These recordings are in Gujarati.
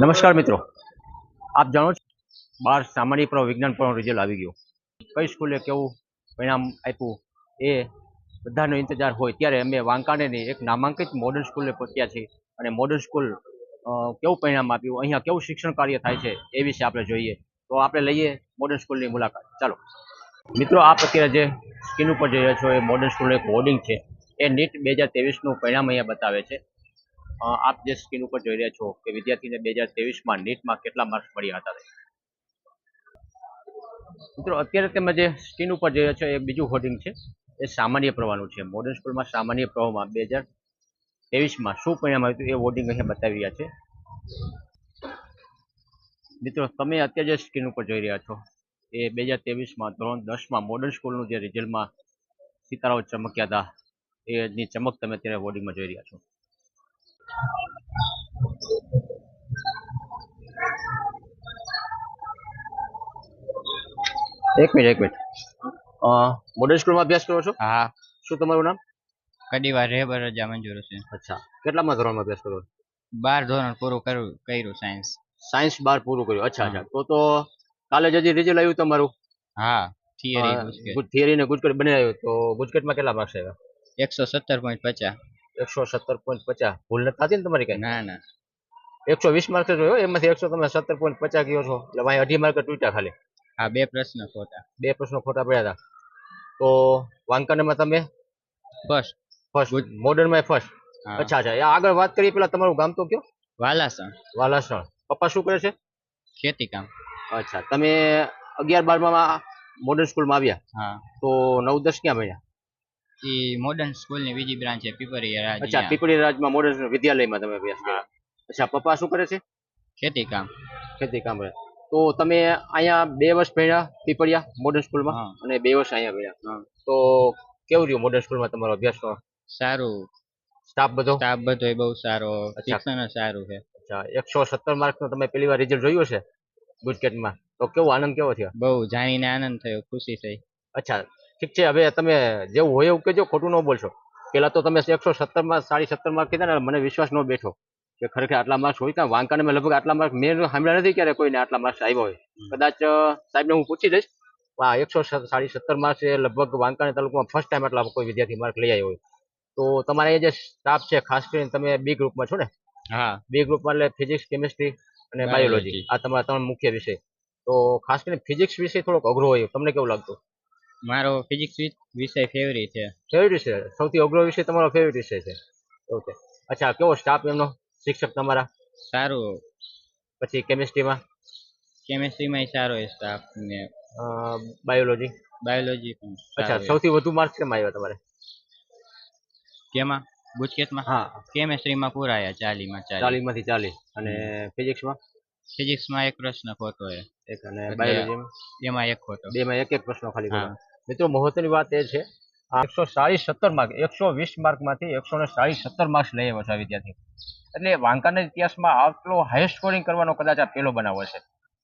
નમસ્કાર મિત્રો. આપ જાણો છો બાર સામાન્ય પ્રવાહ વિજ્ઞાન પણ રિઝલ્ટ આવી ગયું. કઈ સ્કૂલે કેવું પરિણામ આપ્યું? એ બધાનો ઇંતજાર હોય ત્યારે અમે વાંકાણેની એક નામાંકિત મોડર્ન સ્કૂલે પહોંચ્યા છીએ અને મોડર્ન સ્કૂલ કેવું પરિણામ આપ્યું? અહીંયા કેવું શિક્ષણ કાર્ય થાય છે એ વિશે આપણે જોઈએ. તો આપણે લઈએ મોડર્ન સ્કૂલની મુલાકાત. ચાલો. મિત્રો, આપ અત્યારે જે સ્ક્રીન ઉપર જોઈ રહ્યા છો એ મોડર્ન સ્કૂલનું એક હોર્ડિંગ છે. એ નીટ બે હજાર તેવીસનું પરિણામ અહીંયા બતાવે છે. આપ જે સ્ક્રીન ઉપર જોઈ રહ્યા છો કે વિદ્યાર્થીને બે હજાર તેવીસમાં નીટમાં કેટલા માર્ક્સ મળ્યા હતા મિત્રો, અત્યારે તમે જે સ્ક્રીન ઉપર જોઈ રહ્યા છો, એ બીજું હોર્ડિંગ છે. એ સામાન્ય પ્રવાહનું છે. મોડર્ન સ્કૂલમાં સામાન્ય પ્રવાહમાં બે હજાર તેવીસમાં શું પરિણામ આવ્યું એ હોર્ડિંગ અહીંયા બતાવી રહ્યા છે. મિત્રો, તમે અત્યારે જે સ્ક્રીન ઉપર જોઈ રહ્યા છો, એ બે હજાર ત્રેવીસમાં ધોરણ દસમાં મોડર્ન સ્કૂલનું જે રિઝલ્ટમાં સિતારાઓ ચમક્યા હતા. એની ચમક તમે અત્યારે હોર્ડિંગમાં જોઈ રહ્યા છો. એક મિનિટ એક મિનિટ. મોડર્ન સ્કૂલમાં અભ્યાસ કરો છો? હા. શું તમારું નામ? કદી વાર રેબર રજા મંજૂર છે. અચ્છા. કેટલામાં ધોરણમાં અભ્યાસ કરો છો? બાર ધોરણ પૂરું કર્યું કર્યું સાયન્સ સાયન્સ બાર પૂરું કર્યું. અચ્છા અચ્છા. તો તો કાલે જ હજી રિઝલ્ટ આવ્યું તમારું? હા થિયરી થિયરી ને ગુજકેટ બની આવ્યું તો ગુજકેટમાં કેટલા માર્ક્સ આવ્યા? એકસો સત્તર પોઈન્ટ પચાસ. એકસો સત્તર પોઈન્ટ પચાસ. ભૂલ નથી થતી ને તમારી કઈ? ના ના. એકસો વીસ માર્ક જોયો? એમાંથી એકસો તમે સત્તર પોઈન્ટ પચાસ ગયો છો. એટલે ભાઈ અઢી માર્ક તૂટ્યા ખાલી. આ બે પ્રશ્ન ખોટા. બે પ્રશ્નો ખોટા પડ્યા હતા. તો વાંકાનેરમાં તમે? ફર્સ્ટ ફર્સ્ટ મોડર્નમાં ફર્સ્ટ અચ્છા અચ્છા. આગળ વાત કરીએ પેલા તમારું ગામ તો કયો? વાલાસણ. વાલાસણ. પપ્પા શું કરે છે? ખેતી કામ અચ્છા. તમે અગિયાર બારમાં મોડર્ન સ્કૂલમાં આવ્યા. હા. તો નવ દસ ક્યાં ભણ્યા? એ મોડર્ન સ્કૂલની બીજી બ્રાન્ચ છે પીપરિયા અચ્છા રાજ પીપળી રાજમાં મોડર્ન વિદ્યાલયમાં તમે અભ્યાસ કર્યો. અચ્છા પપ્પા શું કરે છે? ખેતી કામ. ખેતી કામ કરે. તો તમે અહીંયા બે વર્ષ ભણ્યા પીપળિયા મોડર્ન સ્કૂલમાં. અને બે વર્ષ અહીંયા ભણ્યા. તો કેવું રહ્યું મોડર્ન સ્કૂલમાં તમારો અભ્યાસનો સારું. સ્ટાફ બધો? સ્ટાફ બધો બહુ સારો. અચ્છા. શિક્ષણ સારું છે. અચ્છા એકસો સત્તર માર્કનો તમે પહેલી વાર રિઝલ્ટ જોયું ગુજકેટ ગુજકેટમાં તો કેવો આનંદ કેવો થયો? બહુ જાણીને આનંદ થયો ખુશી થઈ. અચ્છા ઠીક છે હવે તમે જેવું હોય એવું કહેજો ખોટું ન બોલશો. પેલા તો તમે એકસો સત્તરમાં સાડી સત્તર માર્ક કીધા ને મને વિશ્વાસ ન બેઠો કે ખરેખર આટલા માર્ક્સ હોય ત્યાં વાંકાને મેં લગભગ આટલા માર્ક મેં સાંભળ્યા નથી ક્યારે કોઈને આટલા માર્ક્સ આવ્યા હોય. કદાચ સાહેબને હું પૂછી દઈશ. આ એકસો સાડી સત્તર માર્ક્સ એ લગભગ વાંકાને તાલુકામાં ફર્સ્ટ ટાઈમ આટલા કોઈ વિદ્યાર્થી માર્ક લઈ આવ્યો હોય. તો તમારા એ જે સ્ટાફ છે ખાસ કરીને તમે બી ગ્રુપમાં છો ને? હા. બી ગ્રુપમાં એટલે ફિઝિક્સ કેમિસ્ટ્રી અને બાયોલોજી આ તમારા ત્રણ મુખ્ય વિષય. તો ખાસ કરીને ફિઝિક્સ વિષય થોડોક અઘરો હોય તમને કેવું લાગતું? મારો ફિઝિક્સ વિષય ફેવરિટ છે. ફેવરિટ વિષય સૌથી અઘરો વિષય તમારો ફેવરિટ વિષય છે. ઓકે અચ્છા કેવો સ્ટાફ એમનો? શિક્ષક તમારા? સારું. પછી કેમિસ્ટ્રીમાં કેમેસ્ટ્રીમાં સારો સ્ટાફ ને. બાયોલોજી બાયોલોજી પણ અચ્છા સારું છે. સૌથી વધુ માર્ક્સ કેમ આવ્યા તમારે? કેમાં? ગુજકેટમાં હા. કેમેસ્ટ્રીમાં પૂરાયા ચાલીમાં ચાલી ચાલીસ. માંથી ચાલીસ અને ફિઝિક્સમાં ફિઝિક્સમાં એક પ્રશ્ન ખોટો છે. એક અને એટલે બાયોલોજીમાં એમાં એક ખોટો. બેમાં એક એક પ્રશ્ન ખાલી હા. ખોટા. મિત્રો મહત્વની વાત એ છે આ એકસો સાડી સત્તર માર્ક એકસો વીસ માર્કમાંથી એકસો ને સાડી સત્તર માર્ક્સ લઈ આવ્યો છે વિદ્યાર્થી એટલે વાંકાના ઇતિહાસમાં આટલો હાઈ સ્કોરિંગ કરવાનો કદાચ આ પહેલો બનાવ હશે.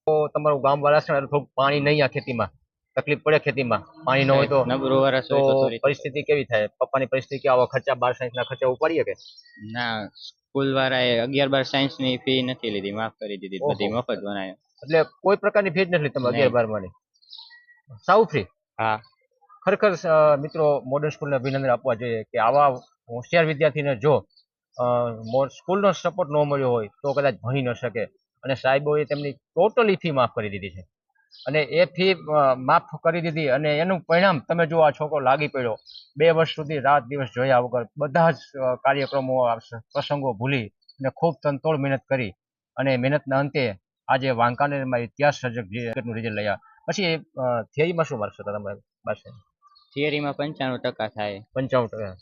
તો તમારું ગામ વાળા છે થોડુંક પાણી નહીં આ ખેતીમાં તકલીફ પડે ખેતીમાં પાણી ન હોય તો. નબળું વરસ પરિસ્થિતિ કેવી થાય? પપ્પાની પરિસ્થિતિ કે આવા ખર્ચા બાર સાયન્સના ખર્ચા ઉપાડીએ કે? ના સ્કૂલ વાળાએ અગિયાર બાર સાયન્સની ફી નથી લીધી માફ કરી દીધી બધી મફત બનાવી. એટલે કોઈ પ્રકારની ફી નથી તમે અગિયાર બાર માની સાવ ફ્રી હા ખરેખર મિત્રો મોડર્ન સ્કૂલને અભિનંદન આપવા જોઈએ કે આવા હોશિયાર વિદ્યાર્થીને જો સ્કૂલનો સપોર્ટ ન મળ્યો હોય તો કદાચ ભણી ન શકે અને સાહેબોએ તેમની ટોટલી ફી માફ કરી દીધી છે અને એ ફી માફ કરી દીધી અને એનું પરિણામ તમે જો આ છોકરો લાગી પડ્યો બે વર્ષ સુધી રાત દિવસ જોયા વગર બધા જ કાર્યક્રમો પ્રસંગો ભૂલી અને ખૂબ તનતોડ મહેનત કરી અને મહેનતના અંતે આજે વાંકાનેરમાં ઇતિહાસ સર્જક રિઝલ્ટ લયા પછી થિયરીમાં શું માર્ક્સ હતા તમારે પાસે? થિયરીમાં પંચાણું ટકા થાય. પંચાવન ટકા.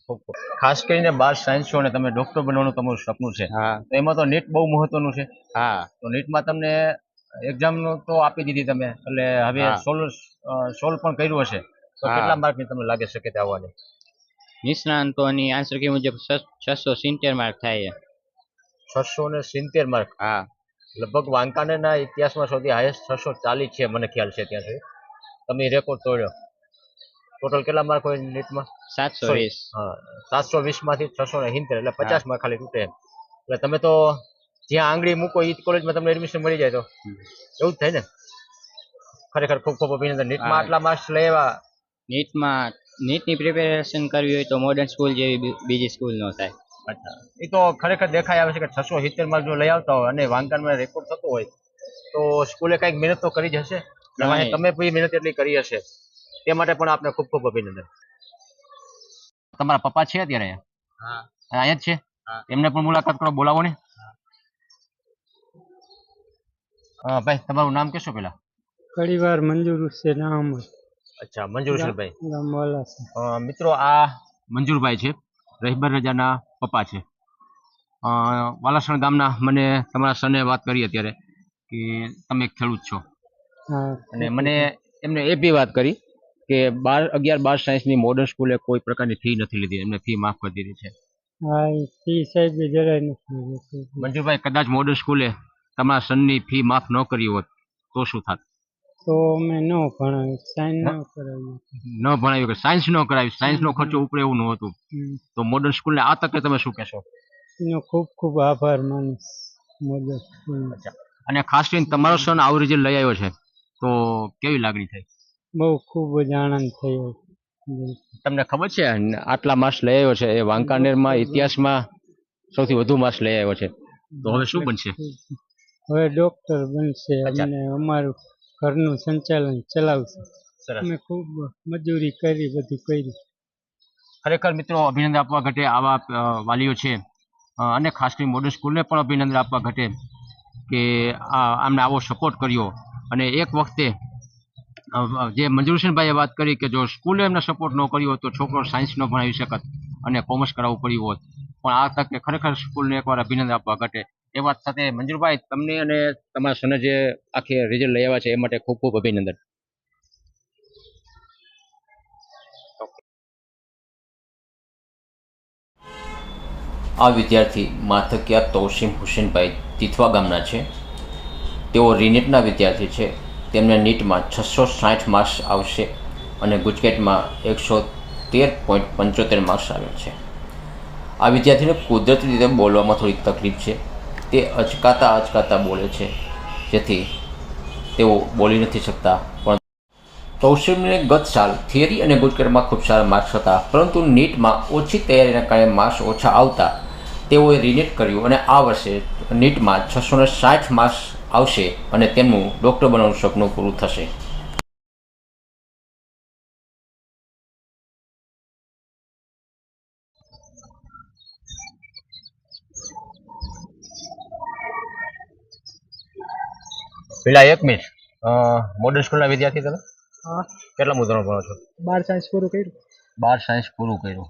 ખાસ કરીને બાર સાયન્સ છો અને તમે ડોક્ટર બનવાનું તમારું સપનું છે. હા. તો એમાં તો નીટ બહુ મહત્વનું છે. હા. તો નીટમાં તમને એક્ઝામ તો આપી દીધી તમે. એટલે હવે. સોલ્વ સોલ્વ પણ કર્યું હશે. તો કેટલા કેટલા માર્કની તમને લાગે તે આવવાની? નિષ્ણાંતોની આન્સર કી મુજબ છસો સિત્તેર માર્ક થાય છસો ને સિત્તેર માર્ક હા. લગભગ વાંકાનેરના ઇતિહાસમાં સૌથી હાઈએસ્ટ છસો ચાલીસ છે મને ખ્યાલ છે ત્યાં સુધી તમે રેકોર્ડ તોડ્યો. ટોટલ કેટલા માર્ક હોય નીટમાં? સાતસો વીસ. હા સાતસો વીસમાંથી છસો ને સિત્તેર એટલે પચાસમાં ખાલી તૂટે એટલે તમે તો જ્યાં આંગળી મૂકો એ કોલેજમાં તમને એડમિશન મળી જાય તો. એવું જ થાય ને? ખરેખર ખૂબ ખૂબ અભિનંદન. નીટમાં આટલા માર્ક્સ લેવા. નીટમાં નીટની પ્રિપેરેશન કરવી હોય તો મોડર્ન સ્કૂલ જેવી બીજી સ્કૂલ ન થાય. અચ્છા. એ તો ખરેખર દેખાય આવે છે કે છસો સિત્તેર માર્ક જો લઈ આવતા હોય અને વાંકાનમાં રેકોર્ડ થતો હોય તો સ્કૂલે કંઈક મહેનત તો કરી જ હશે? તમે મહેનત એટલી કરી હશે. તે માટે પણ આપને ખૂબ ખૂબ અભિનંદન. તમારા પપ્પા છે અત્યારે? અહીંયા? જ છે? એમને પણ મુલાકાત કરો બોલાવો ને. હા. ભાઈ તમારું નામ કહેશો પેલા ઘણીવાર વાર મંજૂર હુસેન અહમદ અચ્છા મંજૂર ભાઈ. છે. અ, મિત્રો આ મંજુરભાઈ છે રહીબર રજાના પપ્પા છે. વાલાસણ ગામના મને તમારા સને વાત કરી અત્યારે કે તમે ખેડૂત છો. અને મને એમને એ બી વાત કરી કે બાર અગિયાર બાર સાયન્સની મોડર્ન સ્કૂલે કોઈ પ્રકારની ફી નથી લીધી. એમને ફી માફ કરી દીધી છે. મંજુરભાઈ કદાચ મોડર્ન સ્કૂલે તમારા સનની ફી માફ ન કરી હોત તો શું થાત? તો અમે ન ભણાવ્યું સાયન્સ ન કરાવ્યું. ન ભણાવ્યું કે સાયન્સ ન કરાવ્યું. સાયન્સનો ખર્ચો ઉપરે એવું ન હતું. તો મોડર્ન સ્કૂલને આ તકે તમે શું કહેશો? એનો ખૂબ ખૂબ આભાર માનીશ મદદ અને ખાસ કરીને તમારો સન આવું રિઝલ્ટ લઈ આવ્યો છે તો કેવી લાગણી થઈ? બહુ ખૂબ જ આનંદ થયો. તમને ખબર છે આટલા માર્ક્સ લઈ આવ્યો છે એ વાંકાનેરમાં ઇતિહાસમાં સૌથી વધુ માર્ક્સ લઈ આવ્યો છે. તો હવે શું બનશે? હવે ડોક્ટર બનશે. અને અમારું ઘરનું સંચાલન ચલાવશે. અમે ખૂબ મજૂરી કરી બધું કર્યું ખરેખર મિત્રો અભિનંદન આપવા ઘટે આવા વાલીઓ છે. અને ખાસ કરીને મોડલ સ્કૂલને પણ અભિનંદન આપવા ઘટે કે આ આમને આવો સપોર્ટ કર્યો. અને એક વખતે જે મંજુરસિંહભાઈએ વાત કરી કે જો સ્કૂલે એમને સપોર્ટ ન કર્યો હોત તો છોકરો સાયન્સ ન ભણાવી શકત અને કોમર્સ કરાવવું પડ્યું હોત. પણ આ તકે ખરેખર સ્કૂલને એકવાર અભિનંદન આપવા ઘટે. એ વાત સાથે મંજુરભાઈ, તમને અને તમારા સને જે આખી રિઝલ્ટ લઈ આવ્યા છે, એ માટે ખૂબ ખૂબ અભિનંદન. આ વિદ્યાર્થી માથકિયા તોસીમ હુસેનભાઈ તિથવા ગામના છે. તેઓ રીનેટના વિદ્યાર્થી છે. તેમને નીટમાં છસો સાઠ માર્ક્સ આવશે અને ગુજકેટમાં એકસો તેર પોઈન્ટ પંચોતેર માર્ક્સ આવ્યા છે. આ વિદ્યાર્થીને કુદરતી રીતે બોલવામાં થોડીક તકલીફ છે. તે અચકાતા અચકાતા બોલે છે, જેથી તેઓ બોલી નથી શકતા. પણ તૌસીમને ગત સાલ થિયરી અને ગુજકેટમાં ખૂબ સારા માર્ક્સ હતા, પરંતુ નીટમાં ઓછી તૈયારીના કારણે માર્ક્સ ઓછા આવતા તેઓએ રિનેટ કર્યું અને આ વર્ષે નીટમાં છસો ને સાઠ માર્ક્સ આવશે અને તેમનું ડૉક્ટર બનવાનું સપનું પૂરું થશે. પેલા એક મિનિટ. મોડર્ન સ્કૂલના વિદ્યાર્થી તમે? કેટલા ધોરણ ભણો છો? બાર સાયન્સ પૂરું કર્યું. બાર સાયન્સ પૂરું કર્યું.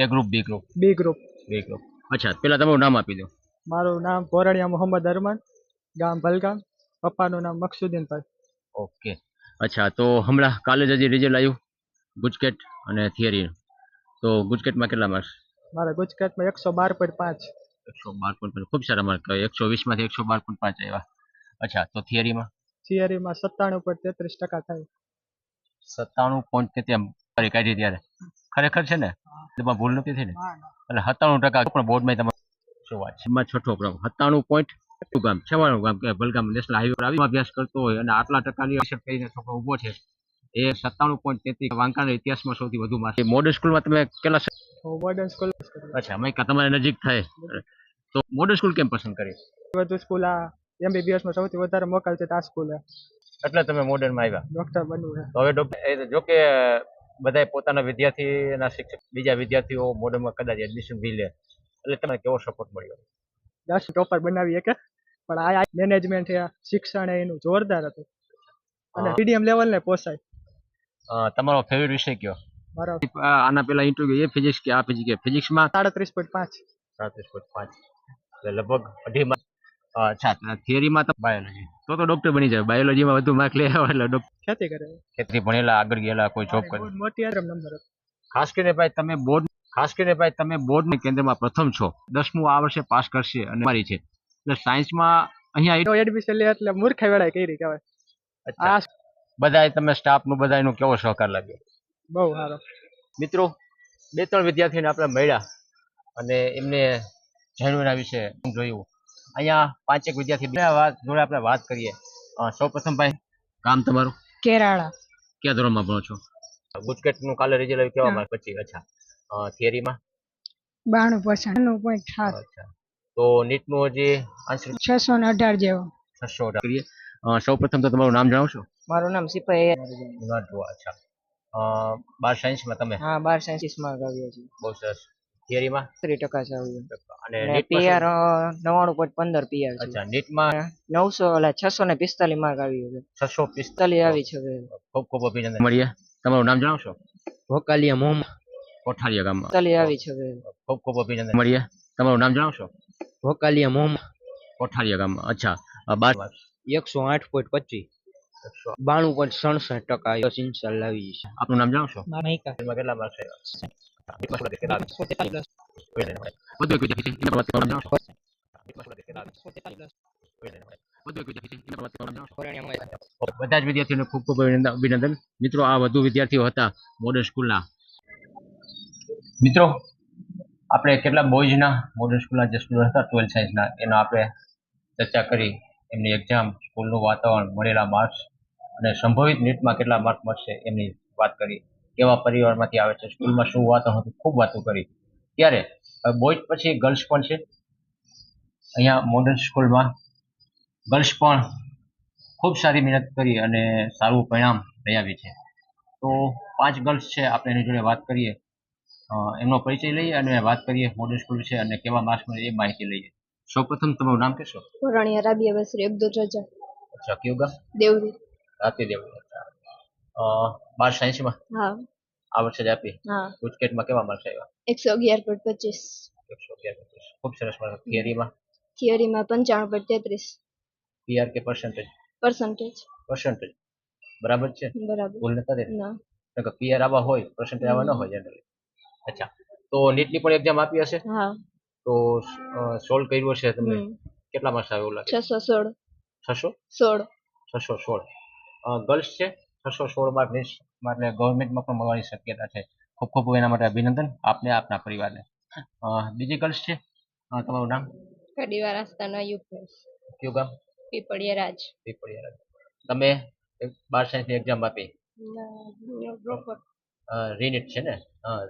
A group B group B group B group અચ્છા પેલા તમારું નામ આપી દો. મારું નામ પોરણિયા મોહમ્મદ અરમાન ગામ ભલગામ. પપ્પાનું નામ મકસુદ્દીનભાઈ ઓકે. અચ્છા તો હમણાં કાલે જ હજી રિઝલ્ટ આવ્યું? ગુજકેટ અને થિયરી તો ગુજકેટમાં કેટલા માર્ક્સ મારા ગુજકેટમાં એકસો બાર પોઈન્ટ પાંચ. એકસો બાર પોઈન્ટ ખૂબ સારા માર્ક એકસો વીસમાંથી એકસો બાર પોઈન્ટ પાંચ આવ્યા. અચ્છા તો થિયરીમાં? થિયરીમાં સત્તાણું પોઈન્ટ તેત્રીસ ટકા થાય. સત્તાણું પોઈન્ટ તે તેમ કાઢી ત્યારે. ખરેખર છે ને? એમાં ભૂલ નથી થઈ ને? એટલે સત્તાણું ટકા પણ બોર્ડમાં તમે શું વાત છે? એમાં છઠ્ઠો પ્રોબ્લેમ સત્તાણું પોઈન્ટ ગામ છેવાણું ગામ કે બલગામ નેશનલ હાઈવે પર આવી અભ્યાસ કરતો હોય અને આટલા ટકાની અસર કરીને છોકરો ઊભો છે. એ સત્તાણું પોઈન્ટ તેત્રીસ વાંકાના ઇતિહાસમાં સૌથી વધુ માર્ક મોડર્ન સ્કૂલમાં તમે કેટલા મોડર્ન સ્કૂલ અચ્છા અમે તમારે નજીક થાય. તો મોડર્ન સ્કૂલ કેમ પસંદ કરી વધુ સ્કૂલ આ એમબીબીએસમાં સૌથી વધારે મોકલ છે આ સ્કૂલે એટલે તમે મોડર્નમાં આવ્યા. ડોક્ટર બનવું છે હવે ડોક્ટર જો કે બધાય પોતાના વિદ્યાર્થીના શિક્ષક બીજા વિદ્યાર્થીઓ મોડર્નમાં કદાચ એડમિશન બી લે. એટલે તમને કેવો સપોર્ટ મળ્યો? દસ ટોપર બનાવીએ કે પણ આ મેનેજમેન્ટ શિક્ષણ એનું જોરદાર હતું. અને. મીડિયમ લેવલ ને પોસાય. તમારો ફેવરિટ વિષય કયો? મારો. આના પેલા ઇન્ટરવ્યુ એ ફિઝિક્સ કે આ ફિઝિક્સમાં? ફિઝિક્સમાં સાડત્રીસ પોઈન્ટ પાંચ. સાડત્રીસ પોઈન્ટ પાંચ. એટલે લગભગ અઢી અચ્છા થિયરીમાં તો બાયોલોજી તો તો ડોક્ટર બની જાય. બાયોલોજીમાં વધુ માર્ક લઈ આવે એટલે ડોક્ટર ખેતી કરે. ખેતી ભણેલા આગળ ગયેલા કોઈ જોબ કરે. મોટી નંબર ખાસ કરીને ભાઈ તમે બોર્ડ ખાસ કરીને ભાઈ તમે બોર્ડની કેન્દ્રમાં પ્રથમ છો. દસમું આ વર્ષે પાસ કરશે અને મારી છે. એટલે સાયન્સમાં અહીંયા એડમિશન લે એટલે મૂર્ખ વેળા કરી કહેવાય. આ બધાય તમે સ્ટાફનું બધાયનો કેવો સહકાર લાગ્યો? બહુ સારો. મિત્રો બે ત્રણ વિદ્યાર્થીઓને આપણે મળ્યા અને એમને જાણ્યું એના વિશે જોયું. અહીંયા પાંચેક વિદ્યાર્થી બે જોડે આપણે વાત કરીએ. સૌ પ્રથમભાઈ કામ તમારું? કેરાળા. ક્યાં ધોરણમાં ભણો છો? ગુજકેટનું કાલે રિઝલ્ટ આવ્યું કેવા માર્ક પછી અચ્છા. થિયરીમાં? બાણું પર્સન્ટનું પોઈન્ટ સાત. અચ્છા. તો નીટનું જે આન્સર છસો ને અઢાર જેવો. છસો અઢાર. સૌ પ્રથમ તો તમારું નામ જણાવશો? મારું નામ સિપાઈ અચ્છા. બાર સાયન્સમાં તમે? હા બાર સાયન્સીસમાં આવ્યો છે. બહુ સરસ. થિયરીમાં? ત્રીસ ટકા છે અને અને પીઆર નવાણું પોઈન્ટ પંદર પીઆર અચ્છા નીટમાં? નવસો એટલે છસો ને પિસ્તાલીસ માર્ક આવ્યું છે. છસો પિસ્તાલીસ પિસ્તાલીસ. આવી છે ખૂબ ખૂબ અભિનંદન. મળીએ. તમારું નામ જણાવશો? ભોકાલિયા મોહમ્મદ કોઠારિયા ગામમાં. પિસ્તાલીસ આવી છે ખૂબ ખૂબ અભિનંદન. મળીએ. તમારું નામ જણાવશો? ભોકાલિયા મોહમ્મદ કોઠારિયા ગામમાં. અચ્છા. બાર એકસો આઠ પોઈન્ટ પચીસ. બાણું પોઈન્ટ સડસઠ ટકા ઇન્શાલ્લાહ આવી આપનું નામ જણાવશો? એમાં કેટલા માર્ક્સ બધા જ વિદ્યાર્થીઓને ખૂબ ખૂબ અભિનંદન અભિનંદન મિત્રો આ વધુ વિદ્યાર્થીઓ હતા મોડર્ન સ્કૂલના મિત્રો આપણે કેટલા બોયઝના મોડર્ન સ્કૂલના જે સ્ટુડન્ટ હતા ટ્વેલ્થ સાયન્સના એનો આપણે ચર્ચા કરી એમની એક્ઝામ સ્કૂલનું વાતાવરણ મળેલા માર્ક્સ અને સંભવિત નીટમાં કેટલા માર્ક મળશે એમની વાત કરી કેવા પરિવારમાંથી આવે છે. સ્કૂલમાં શું વાતો હતી ખૂબ વાતો કરી. ત્યારે બોયઝ પછી ગર્લ્સ પણ છે. અહીંયા મોડર્ન સ્કૂલમાં ગર્લ્સ પણ ખૂબ સારી મહેનત કરી અને સારું પરિણામ લઈ આવી છે. તો પાંચ ગર્લ્સ છે આપણે એની જોડે વાત કરીએ. એમનો પરિચય લઈએ અને વાત કરીએ મોડર્ન સ્કૂલ છે અને કેવા માર્ક્સ મળે એ માહિતી લઈએ. સૌપ્રથમ તમારું નામ કહેશો? પુરાણી રાબિયા બસરી અબ્દુલ રજા. અચ્છા કયું ગામ? દેવરી. રાતી દેવ અચ્છા અ, બાર સાયન્સમાં હા. આ વર્ષે જ આપી. હા. ગુજકેટમાં કેવા માર્ક્સ આવ્યા? એકસો અગિયાર પોઈન્ટ પચીસ. એકસો અગિયાર પચીસ. ખૂબ સરસ માર્ક. થિયરીમાં? થિયરીમાં પંચાણું પોઈન્ટ તેત્રીસ. પીઆર કે પર્સન્ટેજ પર્સન્ટેજ પર્સન્ટેજ બરાબર છે? બરાબર. ભૂલ નતા દે ના. પીઆર આવા હોય પર્સન્ટેજ આવા ન હોય જનરલી અચ્છા. તો નીટની પણ એક્ઝામ આપી હશે? હા. તો સોલ્વ કર્યું હશે તમને? કેટલા માર્ક્સ આવે એવું લાગે? છસો સોળ. છસો? સોળ. છસો સોળ. ગર્લ્સ છે? છસો સોળ માર્ક એટલે ગવર્મેન્ટમાં પણ મળવાની શક્યતા છે. ખૂબ ખૂબ એના માટે અભિનંદન આપને આપના પરિવારને. બીજી ગર્લ્સ છે? તમારું નામ? કડીવાર આસ્થાના યુપીએસ કયું ગામ? પીપળિયા રાજ પીપળિયા તમે એક બાર સાયન્સની એક્ઝામ આપી? રીનિટ છે ને?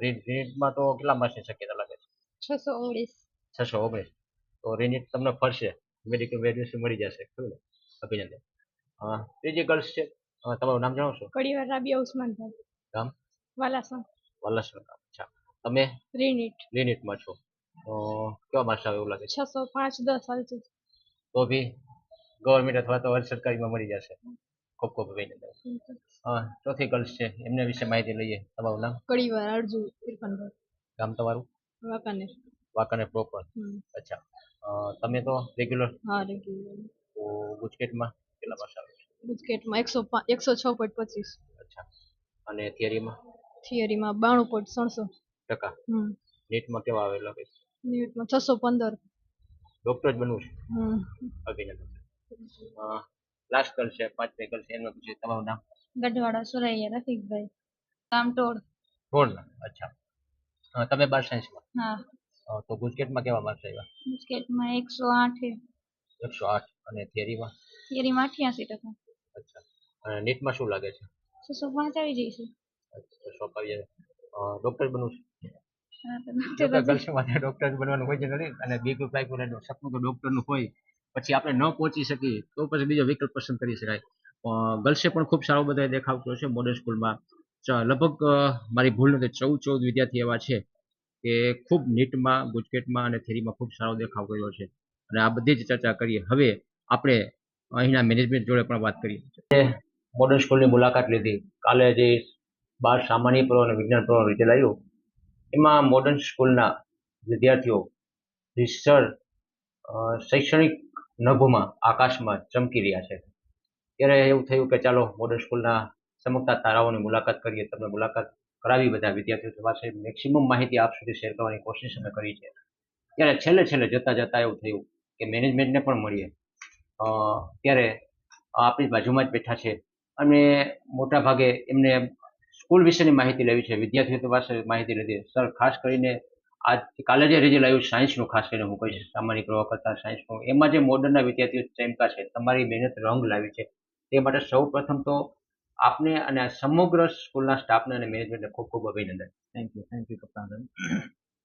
રીનીટમાં તો કેટલા માર્ક્સની શક્યતા લાગે છે? છસો ઓગણીસ. છસો ઓગણીસ. તો રીનીટ તમને ફરશે. મેડિકલ વેડ્યુસ મળી જશે. ખરું ને? અભિનંદન. ત્રીજી ગર્લ્સ છે? અ, તમારું નામ જણાવશો? કડીવાર રાબિયા ઉસ્માનભાઈ ગામ? વાલાસણ. વાલાસણ ગામ અચ્છા. તમે? રીનિટ. રીનીટમાં છો. તો કેવા માર્ક્સ આવે એવું લાગે છે? છસો પાંચ દસ હાલ છે. તો બી ગવર્મેન્ટ અથવા તો અર્ધ સરકારીમાં મળી જશે. ખૂબ ખૂબ અભિનંદન. ચોથી ગર્લ્સ છે. એમના વિશે માહિતી લઈએ. તમારું નામ? કડીવાર અર્જુ ઇરફાનભાઈ ગામ તમારું? વાંકાનેર. વાંકાનેર પ્રોપર અચ્છા. તમે તો રેગ્યુલર હા રેગ્યુલર તો ગુજકેટમાં કેટલા માર્ક્સ આવે? ગુજકેટમાં એકસો એકસો છ પોઈન્ટ પચીસ. અચ્છા. અને થિયરીમાં થિયરીમાં બાણું પોઈન્ટ સડસઠ. ટકા. હમ. નીટમાં કેવા આવેલા છે મિનિટમાં છસો પંદર. ડોક્ટર જ બનવું છે? હમ. અભિનંદન. લાસ્ટ કલ છે પાંચમી કલ છે એનો પછી તમારું નામ? ગઢવાડા સુરૈયા રફીકભાઈ. કામટોડ થોડના અચ્છા. તમે બાર સાયન્સમાં હા. તો ગુજકેટમાં કેવા માર્ક્સ આવ્યા? બિસ્કેટમાં એકસો આઠ. એકસો આઠ. અને થિયરીમાં થિયરીમાં અઠ્યાસી ટકા. અચ્છા. અને નીટમાં શું લાગે છે? છસો પાંચ આવી જઈશું. અચ્છા, શોપ આવી ડોક્ટર બનવું છે? તો ડોક્ટર ગર્લ્સ માટે ડોક્ટર બનવાનું હોય નથી અને બી ગ્રુપ સપનું તો ડોક્ટરનું હોય પછી આપણે ન પહોંચી શકીએ તો પછી બીજો વિકલ્પ પસંદ કરી શકાય. ગર્લ્સે પણ ખૂબ સારો બધા દેખાવ કર્યો છે મોડર્ન સ્કૂલમાં લગભગ મારી ભૂલ નથી ચૌદ ચૌદ વિદ્યાર્થી એવા છે કે ખૂબ નીટમાં ગુજકેટમાં અને થેરીમાં ખૂબ સારો દેખાવ કર્યો છે. અને આ બધી જ ચર્ચા કરીએ. હવે આપણે અહીંના મેનેજમેન્ટ જોડે પણ વાત કરી મોડર્ન સ્કૂલની મુલાકાત લીધી. કાલે જે બાર સામાન્ય પ્રવાહ અને વિજ્ઞાન પ્રવાહ રિઝલ્ટ આવ્યું એમાં મોડર્ન સ્કૂલના વિદ્યાર્થીઓ રિસર શૈક્ષણિક નભોમાં આકાશમાં ચમકી રહ્યા છે. ત્યારે એવું થયું કે ચાલો મોડર્ન સ્કૂલના ચમકતા તારાઓની મુલાકાત કરીએ. તમને મુલાકાત કરાવી બધા વિદ્યાર્થીઓ પાસે મેક્સિમમ માહિતી આપ સુધી શેર કરવાની કોશિશ અમે કરી છે. ત્યારે છેલ્લે છેલ્લે જતા જતાં એવું થયું કે મેનેજમેન્ટને પણ મળીએ. ત્યારે આપણી બાજુમાં જ બેઠા છે. અને મોટા ભાગે એમને સ્કૂલ વિશેની માહિતી લેવી છે. વિદ્યાર્થીઓ પાસે માહિતી લીધી સર ખાસ કરીને આજ કાલે જે રિઝલ્ટ આવ્યું સાયન્સનું ખાસ કરીને હું કહીશ સામાન્ય પ્રવાહ કરતાં સાયન્સનું એમાં જે મોડર્નના વિદ્યાર્થીઓ ચમકા છે તમારી મહેનત રંગ લાવી છે. તે માટે સૌ પ્રથમ તો આપને અને સમગ્ર સ્કૂલના સ્ટાફને અને મેનેજમેન્ટને ખૂબ ખૂબ અભિનંદન. થેન્ક યુ થેન્ક યુ કપ્તાન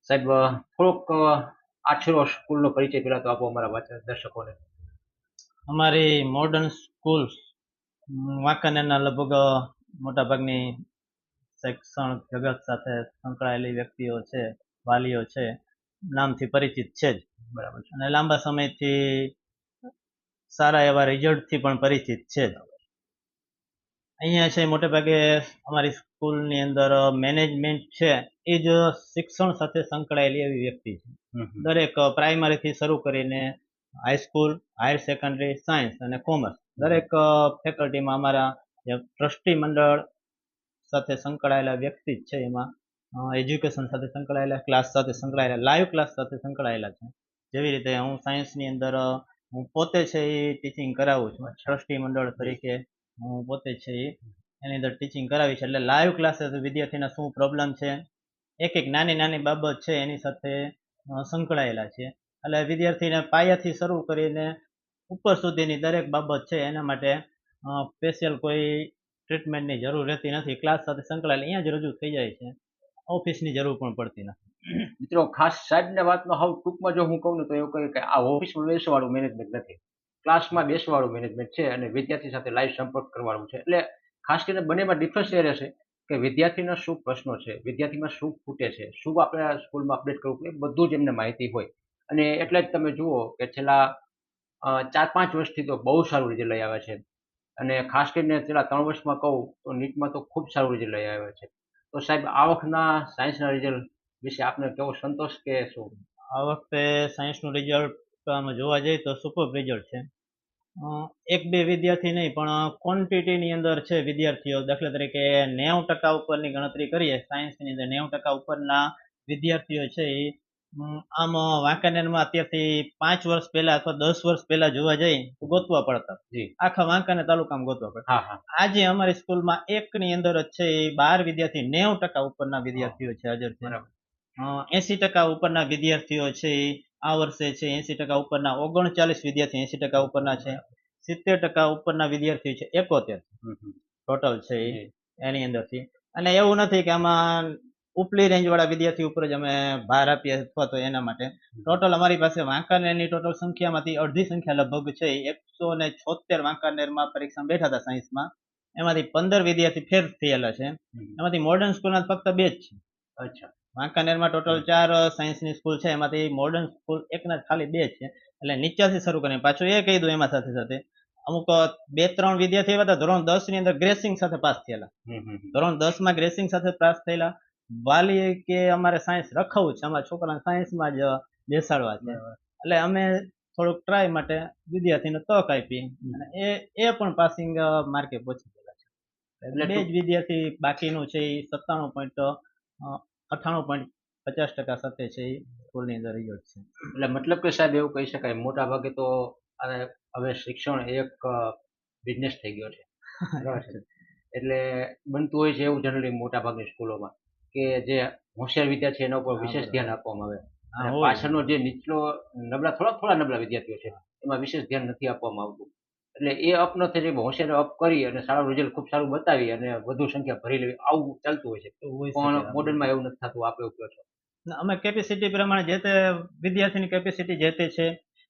સાહેબ થોડોક આછરો સ્કૂલનો પરિચય પહેલાં તો આપો અમારા વાચક દર્શકોને. અમારી મોડર્ન સ્કૂલ વાંકાનેરના લગભગ મોટાભાગની શૈક્ષણ જગત સાથે સંકળાયેલી વ્યક્તિઓ છે વાલીઓ છે નામથી પરિચિત છે જ બરાબર છે. અને લાંબા સમયથી સારા એવા રિઝલ્ટથી પણ પરિચિત છે જ. અહીંયા છે મોટે ભાગે અમારી સ્કૂલની અંદર મેનેજમેન્ટ છે એ જ શિક્ષણ સાથે સંકળાયેલી એવી વ્યક્તિ છે. દરેક પ્રાઇમરીથી શરૂ કરીને high school higher secondary science અને કોમર્સ દરેક ફેકલ્ટીમાં અમારા જે ટ્રસ્ટી મંડળ સાથે સંકળાયેલા વ્યક્તિ છે એમાં એજ્યુકેશન સાથે સંકળાયેલા ક્લાસ સાથે સંકળાયેલા લાઈવ ક્લાસ સાથે સંકળાયેલા છે. જેવી રીતે હું સાયન્સની અંદર હું પોતે છે એ ટીચિંગ કરાવું છું. ટ્રસ્ટી મંડળ તરીકે હું પોતે છે એની અંદર ટીચિંગ કરાવી છે. એટલે લાઈવ ક્લાસીસ વિદ્યાર્થીના શું પ્રોબ્લેમ છે? એક એક નાની નાની બાબત છે એની સાથે સંકળાયેલા છે. એટલે વિદ્યાર્થીને પાયાથી શરૂ કરીને ઉપર સુધીની દરેક બાબત છે એના માટે સ્પેશિયલ કોઈ ટ્રીટમેન્ટની જરૂર રહેતી નથી. ક્લાસ સાથે સંકળાયેલ, અહીંયા જ રજૂ થઈ જાય છે. ઓફિસની જરૂર પણ પડતી નથી. મિત્રો, ખાસ સાહેબને વાતનો હાવ ટૂંકમાં જો હું કહું તો એવું કહ્યું કે આ ઓફિસમાં બેસવાળું મેનેજમેન્ટ નથી. ક્લાસમાં બેસવાળું મેનેજમેન્ટ છે અને વિદ્યાર્થી સાથે લાઈવ સંપર્ક કરવાનું છે. એટલે ખાસ કરીને બંનેમાં ડિફરન્સ એ રહેશે કે વિદ્યાર્થીના શું પ્રશ્નો છે, વિદ્યાર્થીમાં શું ખૂટે છે, શું આપણે સ્કૂલમાં અપડેટ કરવું એ બધું જ એમને માહિતી હોય. અને એટલે જ તમે જુઓ કે છેલ્લા ચાર પાંચ વર્ષથી તો બહુ સારું રિઝલ્ટ લઈ આવે છે. અને ખાસ કરીને છેલ્લા ત્રણ વર્ષમાં કહું તો નીટમાં તો ખૂબ સારું રિઝલ્ટ લઈ આવ્યા છે. તો સાહેબ, આ વખતના સાયન્સના રિઝલ્ટ વિશે આપને કેવો સંતોષ કે શું? આ વખતે સાયન્સનું રિઝલ્ટ આમાં જોવા જઈએ તો સુપર રિઝલ્ટ છે. એક બે વિદ્યાર્થી નહીં, પણ ક્વોન્ટિટીની અંદર છે વિદ્યાર્થીઓ. દાખલા તરીકે નેવું ટકા ઉપરની ગણતરી કરીએ સાયન્સની અંદર નેવું ટકા ઉપરના વિદ્યાર્થીઓ છે એ આમ વાંકાનેરમાં અત્યારથી પાંચ વર્ષ પહેલા અથવા દસ વર્ષ પહેલા જોવા જઈએ તો ગોતવા પડતા. આખા વાંકાને તાલુકામાં ગોતવા પડતા. આજે અમારી સ્કૂલમાં એકની અંદર જ છે બાર વિદ્યાર્થી નેવું ટકા ઉપરના વિદ્યાર્થીઓ છે હાજર છે. એસી ટકા ઉપરના વિદ્યાર્થીઓ છે આ વર્ષે છે એસી ટકા ઉપરના ઓગણચાલીસ વિદ્યાર્થી એસી ટકા ઉપરના છે. સિત્તેર ટકા ઉપરના વિદ્યાર્થીઓ છે એકોતેર. ટોટલ છે એની અંદરથી. અને એવું નથી કે આમાં ઉપલી રેન્જવાળા વિદ્યાર્થી ઉપર જ અમે ભાર આપીએ અથવા તો એના માટે. ટોટલ અમારી પાસે વાંકાનેરની ટોટલ સંખ્યામાંથી અડધી સંખ્યા લગભગ છે. એકસો ને છોતેર વાંકાનેરમાં પરીક્ષા બેઠા હતા સાયન્સમાં. એમાંથી પંદર વિદ્યાર્થી ફેર થયેલા છે. એમાંથી મોડર્ન સ્કૂલના ફક્ત બે જ છે. અચ્છા. વાંકાનેરમાં ટોટલ ચાર સાયન્સની સ્કૂલ છે. એમાંથી મોડર્ન સ્કૂલ એકના ખાલી બે છે. એટલે નીચેથી શરૂ કરીને પાછું એ કહી દઉં એમાં સાથે સાથે. અમુક બે ત્રણ વિદ્યાર્થી એવા હતા ધોરણ દસની અંદર ગ્રેસિંગ સાથે પાસ થયેલા. ધોરણ દસમાં ગ્રેસિંગ સાથે પાસ થયેલા. વાલી કે અમારે સાયન્સ રખાવું છે અમારા છોકરાને સાયન્સમાં જ બેસાડવા છે. એટલે અમે થોડુંક ટ્રાય માટે વિદ્યાર્થીને તક આપી અને એ એ પણ પાસિંગ માર્કે પહોંચી ગયેલા છે. એટલે બે જ વિદ્યાર્થી બાકીનું છે એ સત્તાણું પોઈન્ટ અઠ્ઠાણું પોઈન્ટ પચાસ ટકા સાથે છે એ સ્કૂલની અંદર રિઝલ્ટ છે. એટલે મતલબ કે સાહેબ એવું કહી શકાય મોટા ભાગે તો અને હવે શિક્ષણ એક બિઝનેસ થઈ ગયો છે. છે. એટલે બનતું હોય છે એવું જનરલી મોટા ભાગની સ્કૂલોમાં. કે જે હોશિયાર વિદ્યાર્થી છે એના ઉપર વિશેષ ધ્યાન આપવામાં આવે. અને પાછળનો જે નીચલો નબળા થોડા થોડા નબળા વિદ્યાર્થીઓ છે એમાં વિશેષ ધ્યાન નથી આપવામાં આવતું. એટલે એ અપ ન થઈ જાય હોશિયાર અપ કરી અને સારું રિઝલ્ટ ખૂબ સારું બતાવી અને વધુ સંખ્યા ભરી લેવી. આવું ચાલતું હોય છે. પણ મોડર્નમાં એવું નથી થતું આપણે ઉપયોગ છે છો અમે કેપેસિટી પ્રમાણે જે તે વિદ્યાર્થીની કેપેસિટી જે તે છે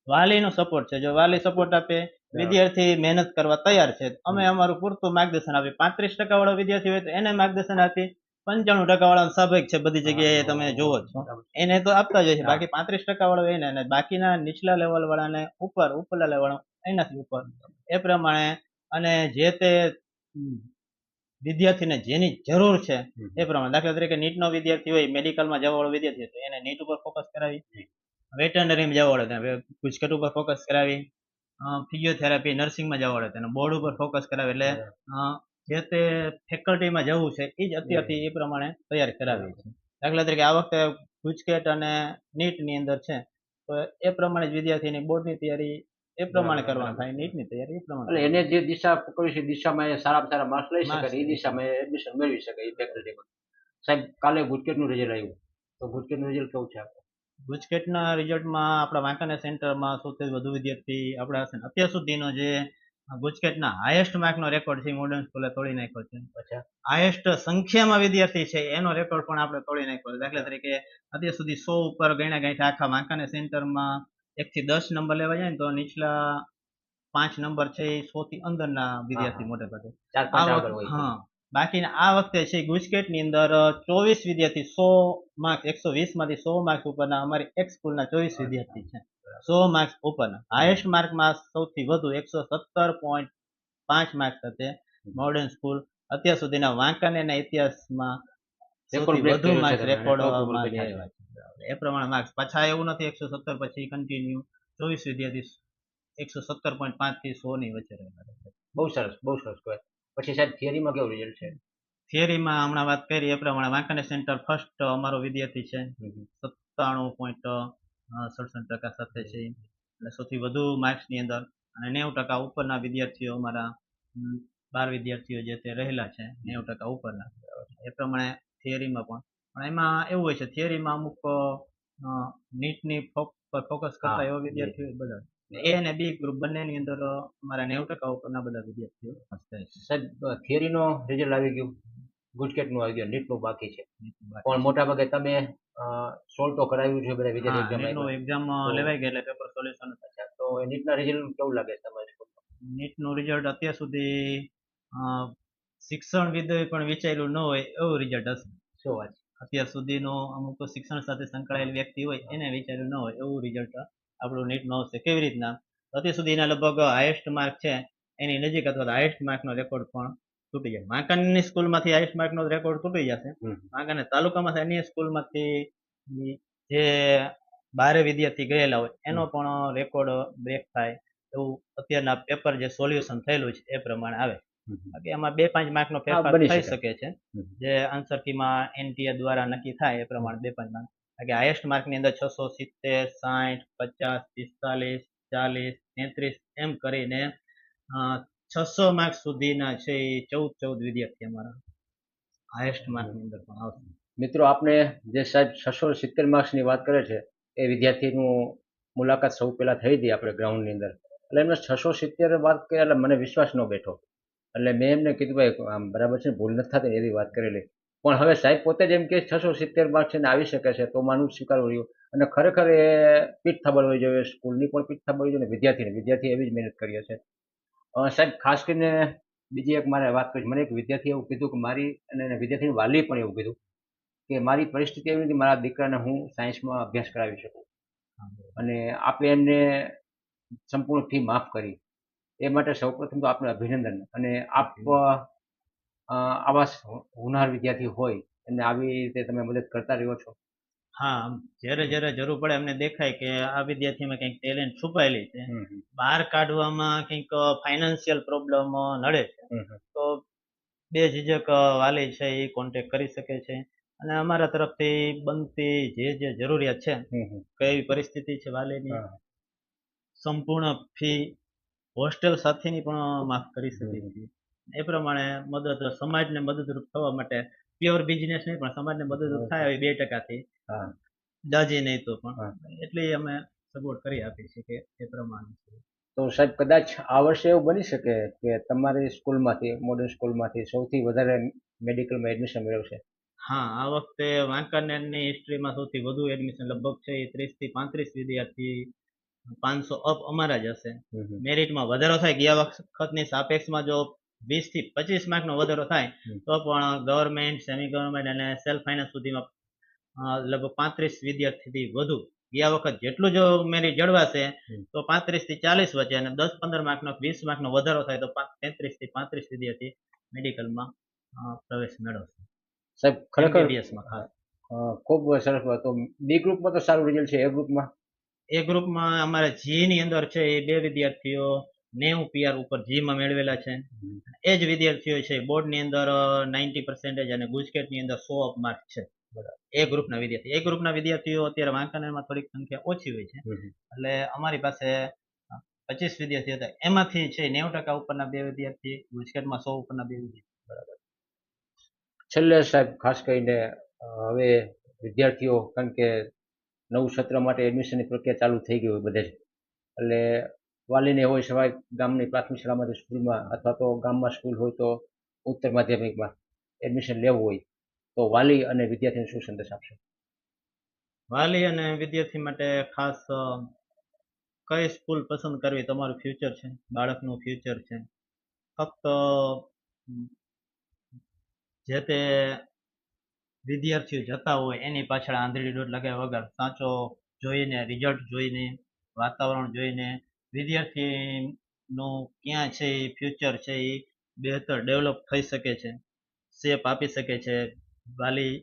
વાલીનો સપોર્ટ છે. જો વાલી સપોર્ટ આપે વિદ્યાર્થી મહેનત કરવા તૈયાર છે અમે અમારું પૂરતું માર્ગદર્શન આપીએ. પાંત્રીસ ટકા વાળો વિદ્યાર્થી હોય તો એને માર્ગદર્શન આપી પંચાણું ટકા વાળા સ્વાભાવિક છે બધી જગ્યાએ તમે જોવો છો. એને તો આપતા જ હોય છે. બાકી પાંત્રીસ ટકા વાળો એને અને બાકીના નીચલા લેવલ વાળાને ઉપર ઉપરલા લેવલ એનાથી ઉપર. એ પ્રમાણે અને જે તે વિદ્યાર્થીને જેની જરૂર છે એ પ્રમાણે. દાખલા તરીકે નીટનો વિદ્યાર્થી હોય મેડિકલમાં જવા વાળો વિદ્યાર્થી તો એને નીટ ઉપર ફોકસ કરાવી. વેટરનરીમાં જવા વાળો તેને ગુજકેટ ઉપર ફોકસ કરાવી. ફિઝિયોથેરાપી નર્સિંગમાં જવા વાળો તેને બોર્ડ ઉપર ફોકસ કરાવી. એટલે જે તે ફેકલ્ટીમાં જવું છે એ જ અત્યારથી એ પ્રમાણે તૈયાર કરાવી છે. દાખલા તરીકે આ વખતે ગુજકેટ અને નીટની અંદર છે તો એ પ્રમાણે જ વિદ્યાર્થીની બોર્ડની તૈયારી એ પ્રમાણે કરવાનું થાય નીટની તૈયારી એ પ્રમાણે એટલે એને જે દિશા પકડી છે દિશામાં એ સારામાં સારા માર્ક્સ લઈ શકે એ દિશામાં એડમિશન મેળવી શકે એ ફેકલ્ટીમાં સાહેબ કાલે ગુજકેટનું રિઝલ્ટ આવ્યું. તો ગુજકેટનું રિઝલ્ટ કેવું છે આપણે? ગુજકેટના રિઝલ્ટમાં આપણા વાંકાનેર સેન્ટરમાં સૌથી વધુ વિદ્યાર્થી આપણા અત્યાર સુધીનો જે ગુજકેટના હાઈએસ્ટ માર્કનો રેકોર્ડ છે મોડર્ન સ્કૂલે તોડી નાખ્યો છે. અચ્છા. હાઈએસ્ટ સંખ્યામાં વિદ્યાર્થી છે એનો રેકોર્ડ પણ આપણે તોડી નાખ્યો છે. દાખલા તરીકે અત્યાર સુધી સો ઉપર ગણ્યા ગાંઠા આખા વાંકાનેર સેન્ટરમાં એક થી દસ નંબર લેવા જાય ને તો નીચલા પાંચ નંબર છે એ સો થી અંદરના વિદ્યાર્થી મોટે ભાગે. હા. બાકીના આ વખતે છે ગુજકેટની અંદર ચોવીસ વિદ્યાર્થી સો માર્ક્સ એકસો વીસમાંથી સો માર્ક્સ ઉપરના અમારી એક સ્કૂલના ચોવીસ વિદ્યાર્થી છે. સો માર્ક્સ ઓપન હાઈએસ્ટ માર્કમાં સૌથી વધુ એકસો સત્તર પોઈન્ટ પાંચ માર્ક્સ હશે મોડર્ન સ્કૂલ અત્યાર સુધીના વાંકાનેરના ઇતિહાસમાં સૌથી વધુ માર્ક્સ રેકોર્ડ એ પ્રમાણે માર્ક્સ પાછા એવું નથી એકસો સત્તર પછી કન્ટિન્યુ ચોવીસ વિદ્યાર્થી એકસો સત્તર પોઈન્ટ પાંચથી સો ની વચ્ચે રહેલા બહુ સરસ બહુ સરસ કહેવાય પછી સાહેબ થિયરીમાં કેવું રિઝલ્ટ છે? થિયરીમાં હમણાં વાત કરી એ પ્રમાણે વાંકાનેર સેન્ટર ફર્સ્ટ અમારો વિદ્યાર્થી છે. સત્તાણું પોઈન્ટ સડસઠ ટકા સાથે છે. એટલે સૌથી વધુ માર્ક્સની અંદર અને નેવું ટકા ઉપરના વિદ્યાર્થીઓ અમારા બાર વિદ્યાર્થીઓ જે તે રહેલા છે નેવું ટકા ઉપરના. એ પ્રમાણે થિયરીમાં પણ પણ એમાં એવું હોય છે થિયરીમાં અમુક નીટની ફોકસ કરતા એવા વિદ્યાર્થીઓ બધા. એ અને બી ગ્રુપ બંનેની અંદર અમારા નેવું ટકા ઉપરના બધા વિદ્યાર્થીઓ સાહેબ થિયરીનો રિઝલ્ટ આવી ગયું. ગુજકેટનું આવી ગયું નીટનું બાકી છે. પણ મોટા ભાગે તમે સોલ્વ તો કરાવ્યું છે બધા વિદ્યાર્થી એક્ઝામ લેવાઈ ગઈ એટલે પેપર સોલ્યુશન અચ્છા તો નીટના રિઝલ્ટ કેવું લાગે તમારી સ્કૂલમાં નીટનું રિઝલ્ટ અત્યાર સુધી શિક્ષણ વિદોએ પણ વિચાર્યું ન હોય એવું રિઝલ્ટ હશે. શું વાત અત્યાર સુધીનો અમુક શિક્ષણ સાથે સંકળાયેલ વ્યક્તિ હોય એને વિચાર્યું ન હોય એવું રિઝલ્ટ આપણું નીટનું આવશે કેવી રીતના? અત્યાર સુધીના લગભગ હાઈએસ્ટ માર્ક છે. એની નજીક અથવા હાઈએસ્ટ માર્કનો રેકોર્ડ પણ તૂટી જાય. વાંકાનેરની સ્કૂલમાંથી આઈસ માર્કનો રેકોર્ડ તૂટી જશે. માંકાને તાલુકામાંથી અન્ય સ્કૂલમાંથી જે બારે વિદ્યાર્થી ગયેલા હોય એનો પણ રેકોર્ડ બ્રેક થાય એવું અત્યારના પેપર જે સોલ્યુશન થયેલું છે એ પ્રમાણે આવે. બાકી એમાં બે પાંચ માર્કનો ફેરફાર થઈ શકે. શકે છે. જે આન્સર કીમાં એનટીએ દ્વારા નક્કી થાય એ પ્રમાણે બે પાંચ માર્ક બાકી હાઈએસ્ટ માર્કની અંદર છસો સિત્તેર સાઠ પચાસ પિસ્તાલીસ ચાલીસ તેત્રીસ એમ કરીને છસો માર્ક સુધીના છે એ ચૌદ ચૌદ વિદ્યાર્થી અમારા હાઈએસ્ટ માર્કની અંદર પણ આવશે. મિત્રો આપણે જે સાહેબ છસો સિત્તેર માર્ક્સની વાત કરે છે એ વિદ્યાર્થીનું મુલાકાત સૌ પહેલા થઈ હતી આપણે ગ્રાઉન્ડની અંદર. એટલે એમને છસો સિત્તેર વાત કરી એટલે મને વિશ્વાસ ન બેઠો. એટલે મેં એમને કીધું ભાઈ આમ બરાબર છે ને, ભૂલ નથી થતી એવી વાત કરેલી. પણ હવે સાહેબ પોતે જ એમ કે છસો સિત્તેર માર્ક્સ એને આવી શકે છે. તો માનું સ્વીકારવું રહ્યું. અને ખરેખર એ પીઠ થબર હોવી જોઈએ સ્કૂલની પણ પીઠ થબર હોવી જોઈએ વિદ્યાર્થીની વિદ્યાર્થી એવી જ મહેનત કરી છે સાહેબ, ખાસ કરીને બીજી એક મારે વાત કરી. મને એક વિદ્યાર્થી એવું કીધું કે મારી અને વિદ્યાર્થીની વાલી પણ એવું કીધું કે મારી પરિસ્થિતિ એવી હતી મારા દીકરાને હું સાયન્સમાં અભ્યાસ કરાવી શકું. અને આપે એમને સંપૂર્ણ ફી માફ કરી. એ માટે સૌપ્રથમ તો આપને અભિનંદન. અને આપ આવા સ- વિદ્યાર્થી હોય, એમને આવી રીતે તમે મદદ કરતા રહ્યો છો. હા જ્યારે જ્યારે જરૂર પડે એમને દેખાય કે આ વિદ્યાર્થીમાં કંઈક ટેલેન્ટ છુપાયેલી છે બહાર કાઢવામાં કંઈક ફાઇનાન્શિયલ પ્રોબ્લેમ નડે છે. તો બે ઝીઝક વાલી છે એ કોન્ટેક કરી શકે છે. અને અમારા તરફથી બનતી જે જે જરૂરિયાત છે. કઈ પરિસ્થિતિ છે વાલીની સંપૂર્ણ ફી હોસ્ટેલ સાથેની પણ માફ કરી શકીએ છીએ. એ પ્રમાણે મદદ સમાજને મદદરૂપ થવા માટે પ્યોર બિઝનેસ નહીં પણ સમાજને મદદરૂપ થાય એવી બે ટકાથી હા. દાજી નહીં તો. પણ એટલી અમે સપોર્ટ કરી આપીએ છીએ કે એ પ્રમાણે તો સાહેબ કદાચ આ વર્ષે એવું બની શકે કે તમારી સ્કૂલમાંથી મોડર્ન સ્કૂલમાંથી સૌથી વધારે મેડિકલમાં એડમિશન મેળવશે હા આ વખતે વાંકાનેરની હિસ્ટ્રીમાં સૌથી વધુ એડમિશન લગભગ છે એ ત્રીસથી પાંત્રીસ વિદ્યાર્થી પાંચસો અપ અમારા જ હશે. મેરિટમાં વધારો થાય ગયા વખતની સાપેક્ષમાં જો વીસથી પચીસ માર્કનો વધારો થાય તો પણ ગવર્મેન્ટ સેમી ગવર્મેન્ટ અને સેલ્ફ ફાઇનાન્સ સુધીમાં લગભગ પાંત્રીસ વિદ્યાર્થીથી વધુ. ગયા વખત જેટલું જો મેરિટ જળવાશે તો પાંત્રીસથી ચાલીસ વચ્ચે અને દસ પંદર માર્કનો વીસ માર્કનો વધારો થાય તો તેત્રીસથી પાંત્રીસ વિદ્યાર્થી મેડિકલમાં પ્રવેશ મેળવશે. સાહેબ ખરેખર ખૂબ સરસ તો બી ગ્રુપમાં તો સારું રિઝલ્ટ છે એ ગ્રુપમાં એ ગ્રુપમાં અમારે જી ની અંદર છે એ બે વિદ્યાર્થીઓ નેવું પીઆર ઉપર જીમાં મેળવેલા છે. એ જ વિદ્યાર્થીઓ છે બોર્ડની અંદર નાઇન્ટી પર્સેન્ટેજ અને ગુજકેટની અંદર સો અપ માર્ક છે. એ ગ્રુપના વિદ્યાર્થી. એ ગ્રુપના વિદ્યાર્થીઓ અત્યારે વાંકાનેરમાં થોડીક સંખ્યા ઓછી હોય છે. એટલે અમારી પાસે પચીસ વિદ્યાર્થી હતા. એમાંથી છે નેવું ટકા ઉપરના બે વિદ્યાર્થી ગુજકેટમાં સો ઉપરના બે વિદ્યાર્થી. બરાબર. છેલ્લે સાહેબ ખાસ કરીને હવે વિદ્યાર્થીઓ કારણ કે નવું સત્ર માટે એડમિશનની પ્રક્રિયા ચાલુ થઈ ગઈ હોય બધે જ એટલે વાલીને હોય સવાય ગામની પ્રાથમિક શાળામાંથી સ્કૂલમાં અથવા તો ગામમાં સ્કૂલ હોય તો ઉત્તર માધ્યમિકમાં એડમિશન લેવું હોય તો વાલી અને વિદ્યાર્થીને શું સંદેશ આપશો? વાલી અને વિદ્યાર્થી માટે ખાસ કઈ સ્કૂલ પસંદ કરવી? તમારું ફ્યુચર છે, બાળકનું ફ્યુચર છે. ફક્ત જે તે વિદ્યાર્થીઓ જતા હોય એની પાછળ આંધળી દોટ લગાવ્યા વગર સાચો જોઈને રિઝલ્ટ જોઈને, વાતાવરણ જોઈને વિદ્યાર્થીનું ક્યાં છે એ ફ્યુચર છે એ બહેતર ડેવલપ થઈ શકે છે શેપ આપી શકે છે વાલી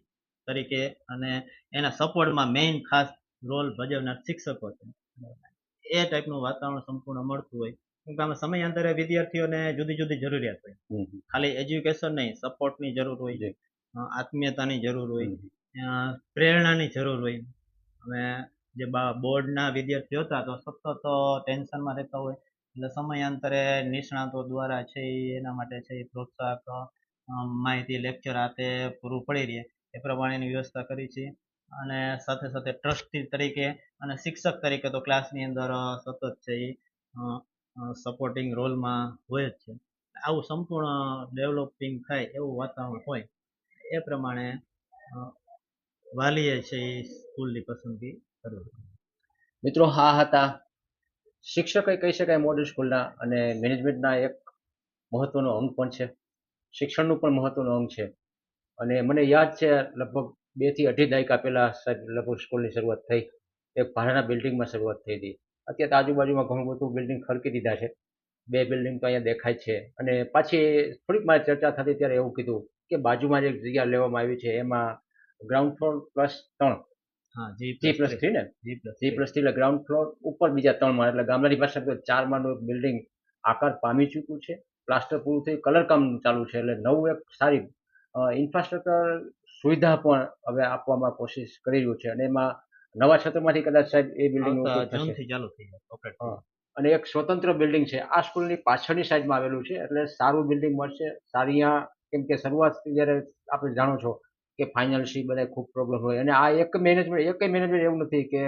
તરીકે અને એના સપોર્ટમાં મેઇન ખાસ રોલ ભજવનાર શિક્ષકો છે. એ ટાઈપનું વાતાવરણ સંપૂર્ણ મળતું હોય. કેમકે આમાં સમયાંતરે વિદ્યાર્થીઓને જુદી જુદી જરૂરિયાત હોય. ખાલી એજ્યુકેશન નહીં સપોર્ટની જરૂર હોય. આત્મીયતાની જરૂર હોય પ્રેરણાની જરૂર હોય. હવે જે બોર્ડના વિદ્યાર્થીઓ હતા, તો સતત ટેન્શનમાં રહેતા હોય. એટલે સમયાંતરે નિષ્ણાતો દ્વારા છે એના માટે છે એ પ્રોત્સાહક માહિતી લેક્ચર આતે પૂરું પડી રહે. એ પ્રમાણેની વ્યવસ્થા કરી છે. અને સાથે સાથે ટ્રસ્ટી તરીકે અને શિક્ષક તરીકે તો ક્લાસની અંદર સતત છે એ સપોર્ટિંગ રોલમાં હોય જ છે. આવું સંપૂર્ણ ડેવલપિંગ થાય એવું વાતાવરણ હોય. એ પ્રમાણે વાલીએ છે એ સ્કૂલની પસંદગી. મિત્રો, હા, હતા. શિક્ષકો કહી શકાય મોડલ સ્કૂલના અને મેનેજમેન્ટના એક મહત્વનો અંગ પણ છે. શિક્ષણનું પણ મહત્વનો અંગ છે. અને મને યાદ છે, લગભગ બેથી અઢી દાયકા પહેલાં સાહેબ, લગભગ સ્કૂલની શરૂઆત થઈ. એક ભાડાના બિલ્ડિંગમાં શરૂઆત થઈ હતી. અત્યારે આજુબાજુમાં ઘણું બધું બિલ્ડિંગ ખડકી દીધા છે. બે બિલ્ડિંગ તો અહીંયા દેખાય છે. અને પાછી થોડીક મારી ચર્ચા થતી ત્યારે એવું કીધું કે બાજુમાં જે જગ્યા લેવામાં આવી છે, એમાં ગ્રાઉન્ડ ફ્લોર પ્લસ ત્રણ. જી જી પ્લસ થ્રી ને? જી પ્લસ જી એટલે ગ્રાઉન્ડ ફ્લોર ઉપર બીજા ત્રણ માળ એટલે ગામડાની પાસે તો ચાર માળનું એક બિલ્ડિંગ આકાર પામી ચૂક્યું છે. પ્લાસ્ટર પૂરું થઈ કલર કામ ચાલુ છે એટલે નવું એક સારી ઇન્ફ્રાસ્ટ્રક્ચર સુવિધા પણ હવે આપવામાં કોશિશ કરી રહ્યું છે અને એમાં નવા ક્ષેત્રમાંથી કદાચ સાહેબ એ બિલ્ડિંગ ચાલુ થઈ જાય અને એક સ્વતંત્ર બિલ્ડિંગ છે. આ સ્કૂલની પાછળની સાઈડમાં આવેલું છે એટલે સારું બિલ્ડિંગ મળશે. સારી કેમ કે શરૂઆતથી જ્યારે આપણે જાણો છો કે ફાઇનાન્સી બધા ખૂબ પ્રોબ્લેમ હોય. અને આ એક મેનેજમેન્ટ એક મેનેજમેન્ટ એવું નથી કે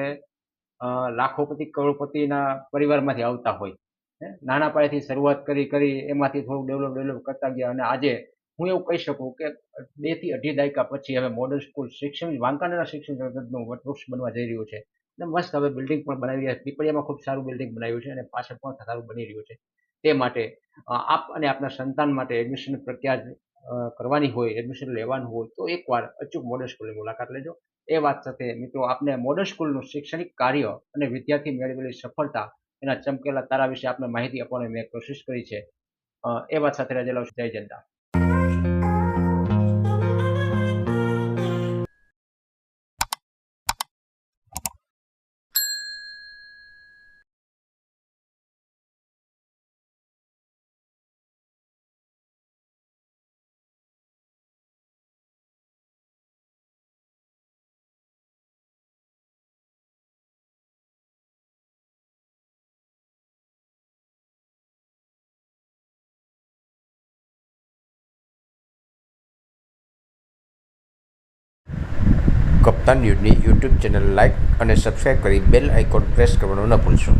લાખોપતિ કરોડપતિના પરિવારમાંથી આવતા હોય? નાના પાયેથી શરૂઆત કરી કરી એમાંથી થોડું ડેવલપ ડેવલપ કરતા ગયા અને આજે હું એવું કહી શકું કે બેથી અઢી દાયકા પછી હવે મોડર્ન સ્કૂલ શિક્ષણ વાંકાનેરા શિક્ષણ જગતનું વટવૃક્ષ બનવા જઈ રહ્યું છે. અને મસ્ત હવે બિલ્ડિંગ પણ બનાવી રહ્યા પીપળિયામાં ખૂબ સારું બિલ્ડિંગ બનાવ્યું છે અને પાછળ પણ સારું બની રહ્યું છે. તે માટે આપ અને આપના સંતાન માટે એડમિશન પ્રક્રિયા અ, કરવાની હોય એડમિશન લેવાનું હોય, તો એકવાર અચૂક મોડલ સ્કૂલની મુલાકાત લેજો. એ વાત સાથે મિત્રો આપને મોડલ સ્કૂલનું શૈક્ષણિક કાર્ય અને વિદ્યાર્થી મેળવેલી સફળતા એના ચમકેલા તારા વિશે આપને માહિતી આપવાની મેં કોશિશ કરી છે. એ વાત સાથે રજા લઉં જય જનતા. કપ્તાન ન્યૂઝની યુટ્યુબ ચેનલ લાઇક અને સબસ્ક્રાઇબ કરી બેલ આઇકોન પ્રેસ કરવાનું ન ભૂલશો.